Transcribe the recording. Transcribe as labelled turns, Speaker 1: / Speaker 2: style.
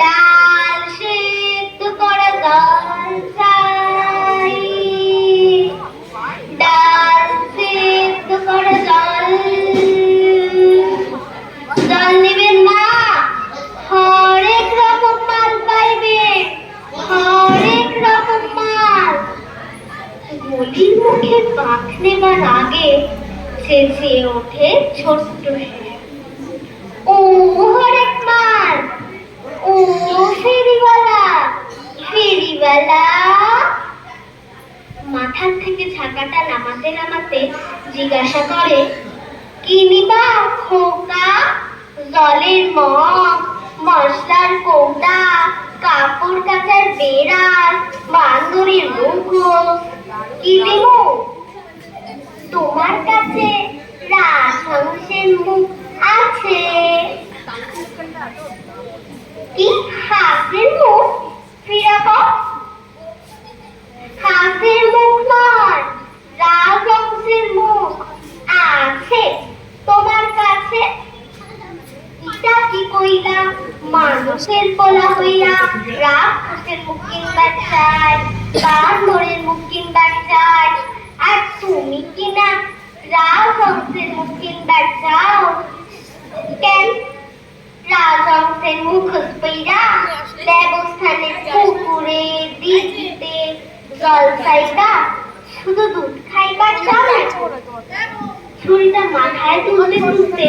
Speaker 1: ডাল সেদ্ধ করা ডাল সেদ্ধ করা জল হরেক রকম পাইবে। হরেক রকম মুখে পাখ নেবার আগে চেঁচিয়ে ওঠে ছোট্ট মাথার থেকে ছাকাটা নামাতে নামাতে জিজ্ঞাসা করে, কি নিবা খোকা? জলের মগ, মশলার কৌটা, কাপড় কাচার বেড়াল, বান্দরের মুখোশ, কি তোমার কাছে রাজহংসের মুখ আছে কি হাসের মুখ ফিরাবো হাসের মুখ নয় রাজহংসের মুখ আছে তোমার কাছে ইটা কি কইলা মানুষের পোলা হইয়া রাক্ষসের মুখ কিনবার চাই বান্দরের মুখ কিনবার চাই আর তুমি কিনা রাজহংসের মুখ কিনবার চাও কেন? রাজহংসের মুখোশ পইরা পুকুরে দিঘিতে জল খাইবা শুধু দুধ খাইবার না ছুরিটা মাথায় তুলতে তুলতে